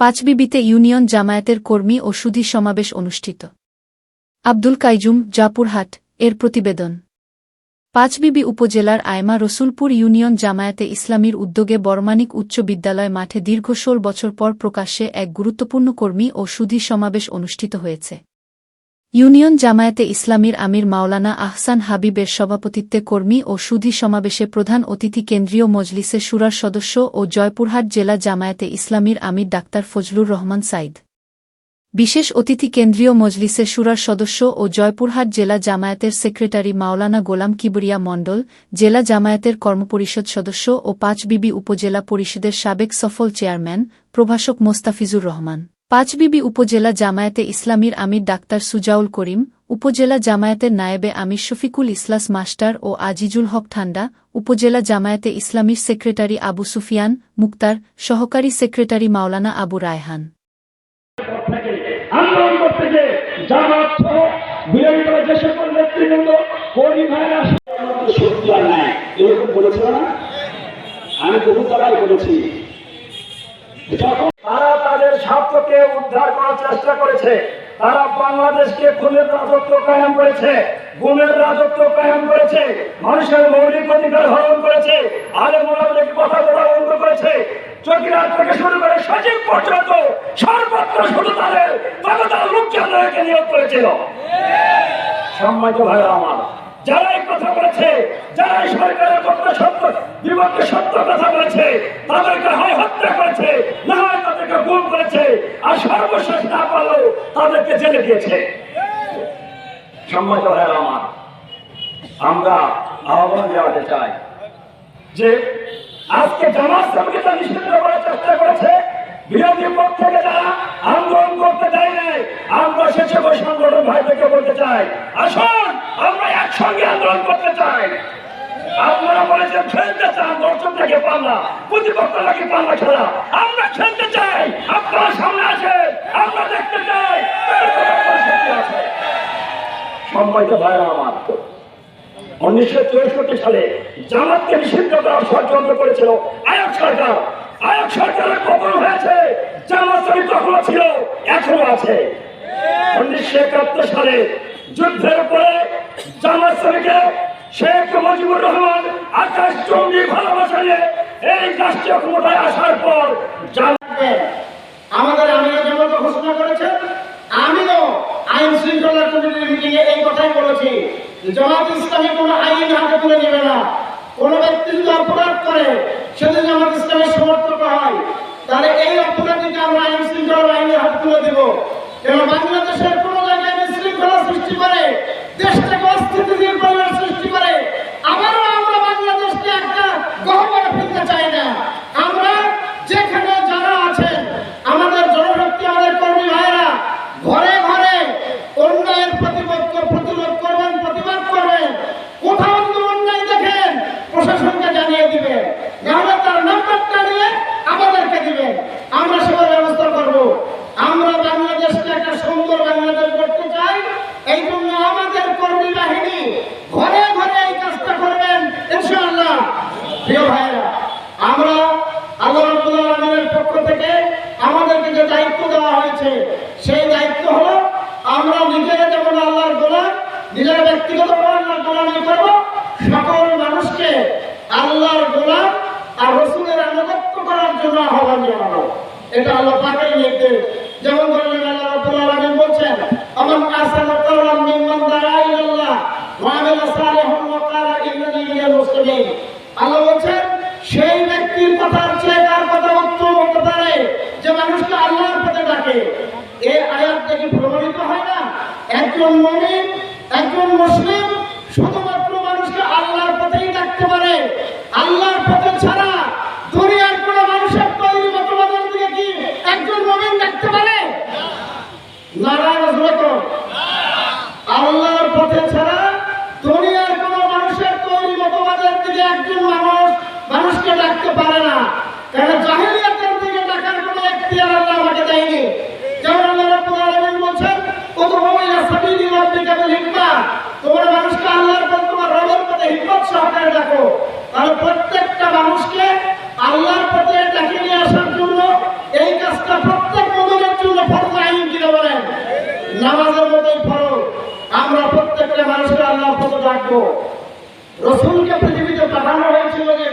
পাঁচবিবিতে union জামায়াতের কর্মী ও সুধী সমাবেশ অনুষ্ঠিত। আব্দুল কাইজুম, জাপুরহাট, এর প্রতিবেদন। পাঁচবিবি উপজেলার আয়মা রসুলপুর ইউনিয়ন জামায়াতে ইসলামীর উদ্যোগে বর্মানিক উচ্চ বিদ্যালয় মাঠে দীর্ঘ ষোল বছর পর প্রকাশ্যে এক গুরুত্বপূর্ণ কর্মী ও সুধী সমাবেশ অনুষ্ঠিত হয়েছে। ইউনিয়ন জামায়াতে ইসলামীর আমির মাওলানা আহসান হাবিবের সভাপতিত্বে কর্মী ও সুধী সমাবেশে প্রধান অতিথি কেন্দ্রীয় মজলিসে সুরার সদস্য ও জয়পুরহাট জেলা জামায়াতে ইসলামীর আমির ডাক্তার ফজলুর রহমান সাইদ। বিশেষ অতিথি কেন্দ্রীয় মজলিসে সুরার সদস্য ও জয়পুরহাট জেলা জামায়াতের সেক্রেটারি মাওলানা গোলাম কিবরিয়া মণ্ডল, জেলা জামায়াতের কর্মপরিষদ সদস্য ও পাঁচবিবি উপজেলা পরিষদের সাবেক সফল চেয়ারম্যান, প্রভাষক মোস্তাফিজুর রহমান। পাঁচবিবি উপজেলা জামায়াতে ইসলামীর আমির ডাক্তার সুজাউল করিম, উপজেলা জামায়াতের নায়েবে আমির শফিকুল ইসলাস মাস্টার ও আজিজুল হক ঠান্ডা উপজেলা জামায়াতে ইসলামীর সেক্রেটারি আবু সুফিয়ান মুক্তার, সহকারী সেক্রেটারি মাওলানা আবু রায়হান। আমি বহু তলায় বলেছি, যখন তারা তাদের স্বার্থকে উদ্ধার করার চেষ্টা করেছে। তারা বাংলাদেশকে খুনের রাজত্ব কায়েম করেছে, গুমের রাজত্ব কায়েম করেছে, মানুষের মৌলিক অধিকার হরণ করেছে আলে মোলাদের কথা বলা বন্ধ করেছে। সম্মানিত ভাই আমার যারা এই কথা বলেছে যারা এই সরকারের পক্ষে সত্য, বিপক্ষে সত্য কথা বলেছে, তাদেরকে হয় হত্যা করেছে, না হয় তাদেরকে গুম করেছে, আর সর্বশেষ না পারলেও তাদেরকে জেলে দিয়েছে। সম্মানিত ভাই আমার, আমরা আহ্বান জানাতে চাই যে আজকে জামাত সঙ্গীতা নিষিদ্ধ করার চেষ্টা করেছে। বিরোধী পক্ষ থেকে যারা আন্দোলন করতে দেয় নাই, আমরা স্বেচ্ছাসেবক সংগঠন ভাই থেকে বলতে চাই, আসুন, আমরা একসঙ্গে আন্দোলন করতে চাই আপনারা বলেছেন খেলতে চান, দর্শক থেকে পাল্লা প্রতিপক্ষ লাগে পাল্লা খেলা। আমরা খেলতে চাই, আপনারা সামনে আছে আমরা দেখতে চাই। সম্মানিত ভাইরা আমার, উনিশশো চৌষট্টি সালে জামাতকে নিষিদ্ধ করার ষড়যন্ত্র করেছিল আয়ক সরকার। আয়ক সরকারের পতন হয়েছে, জামাত তখনও ছিল, এখনও আছে। উনিশশো একাত্তর সালে যুদ্ধের পরে জামাত শ্রমিকের শেখ মুজিবুর রহমান আকাশ জঙ্গি ভালোবাসা নিয়ে এই রাষ্ট্রীয় ক্ষমতায় আসার পর। আমাদের আমিরা যেমন ঘোষণা করেছেন আমিও আইন শৃঙ্খলা কমিটির মিটিং এ এই কথাই বলেছি, জামাত ইসলামী কোনো আইন হাতে তুলে নেবে না কোনো ব্যক্তি যদি অপরাধ করে সেদিন জামাত ইসলামের সমর্থক হয়, তাহলে এই অপরাধীকে আমরা আইন শৃঙ্খলা আইনে হাতে তুলে দেব কেন বাংলাদেশের কোনো জায়গায় বিশৃঙ্খলা সৃষ্টি করে দেশটাকে অস্থিতিশীল পরিবেশ সৃষ্টি করে আবারও আমরা বাংলাদেশকে একটা গহ্বরে ফেলতে চাই না আমরা যেখানে যারা আছেন আমাদের জনশক্তি আমাদের কর্মী ভাইরা ঘরে ঘরে অন্যায়ের প্রতিবাদ প্রতিরোধ করবেন প্রতিবাদ করবেন কোথাও যদি অন্যায় দেখেন প্রশাসনকে জানিয়ে দিবেন নাহলে তার নাম্বারটা নিয়ে আমাদেরকে দিবেন আমরা সেবার ব্যবস্থা করব আমরা বাংলাদেশকে একটা সুন্দর বাংলাদেশ করতে চাই এই জন্য আমাদের কর্মী বাহিনী ঘরে ঘরে এই কাজটা করবেন, ইনশাআল্লাহ। প্রিয় ভাইরা আমরা আল্লাহ রাব্বুল আলামিনের পক্ষ থেকে আমাদেরকে যে দায়িত্ব দেওয়া হয়েছে, সেই দায়িত্ব হলো আমরা নিজেরা যেমন আল্লাহর গোলাম, নিজেরা ব্যক্তিগত আল্লাহর গোলামি করব, সকল মানুষকে আল্লাহর গোলাম আর রসুলের আনুগত্য করার জন্য আহ্বান জানাব। এটা আল্লাহ পাকের নির্দেশ। যেমন বললেন আল্লাহ রাব্বুল আলামিন বলছেন আমান আসানা কাওলাম মিম্মান দাআ ইলাল্লাহ ওয়া আমিলা সালিহান ওয়া ক্বালা ইন্নানি মিনাল মুসলিমিন আল্লাহ বলছেন সেই ব্যক্তির কথার চেয়ে কার কথা উত্তম হতে পারে যে মানুষকে আল্লাহর পথে ডাকে এই আয়াত থেকে প্রমাণিত হয় না একজন মুমিন একজন মুসলিম শুধুমাত্র মানুষকে আল্লাহর পথেই ডাকতে পারে। আল্লাহর পথে ছাড়া দুনিয়ার কোন মানুষের তৈরি মতবাদের দিকে কি একজন মুমিন ডাকতে পারে? নারায়ণ আল্লাহর পথে ছাড়া দুনিয়ার কোন মানুষের তৈরি মতবাদের দিকে একজন মানুষ মানুষকে ডাকতে পারে না কারণ জাহিলিয়াতের দিকে ডাকার কোনো এখতিয়ার আল্লাহ আমাকে দেয়নি যেমন আল্লাহ রাব্বুল আলামিন বলছেন উদউ ইলা সাবিলি রাব্বিকা বিল হিকমা তোমরা মানুষকে আল্লাহর পথে তোমার রবের পথে হিকমত সহকারে ডাকো তাহলে প্রত্যেকটা মানুষকে আল্লাহর পথে ডাকে নিয়ে আসার জন্য এই কাজটা প্রত্যেক আমরা প্রত্যেকটা মানুষকে আল্লাহর পথে ডাকবো। রসুলকে পৃথিবীতে পাঠানো হয়েছিল যে